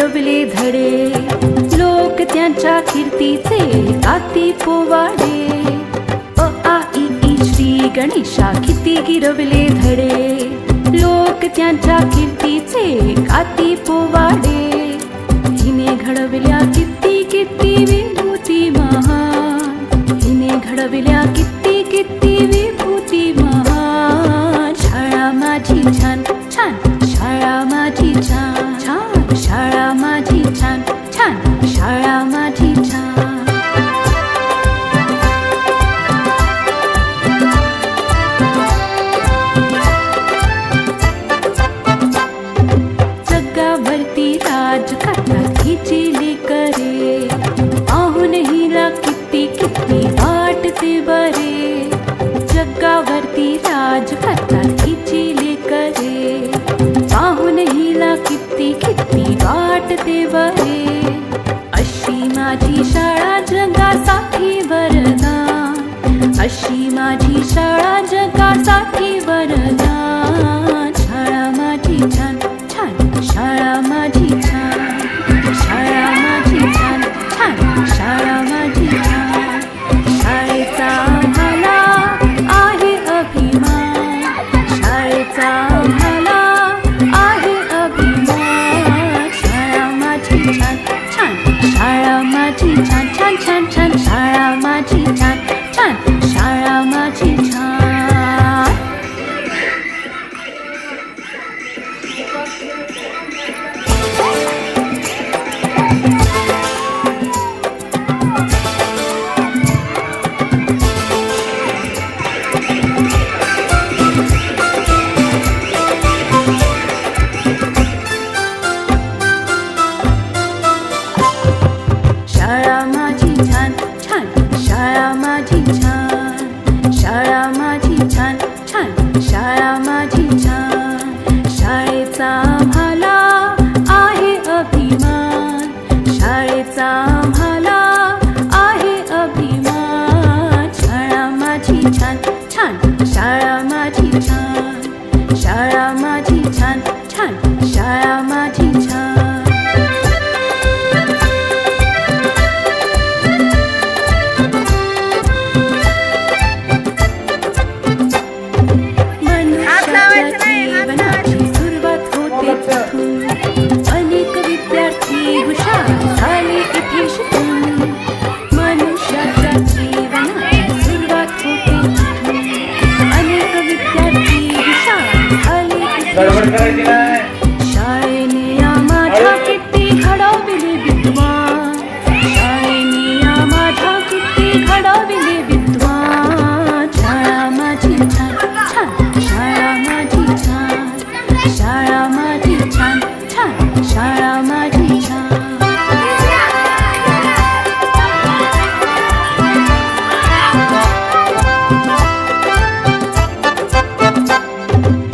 किती धडे. लोक त्यांच्या कीर्तीचे आती पोवाडे. अ आ ई श्री गणेशा किती गिरवले धडे. लोक त्यांच्या कीर्तीचे गाती पोवाडे. हिने घडविल्या किती किती विभूती महा हिने घडविल्या किती किती विभूती वाटते बरे जगावरती राज करतात हिची लेकरे. पाहून हिला किती किती वाटते बरे अशी माझी शाळा जगासाठी वरदान अशी माझी शाळा जगासाठी वरदान স্থান সারা মাঝি शायने आमा ठाके ती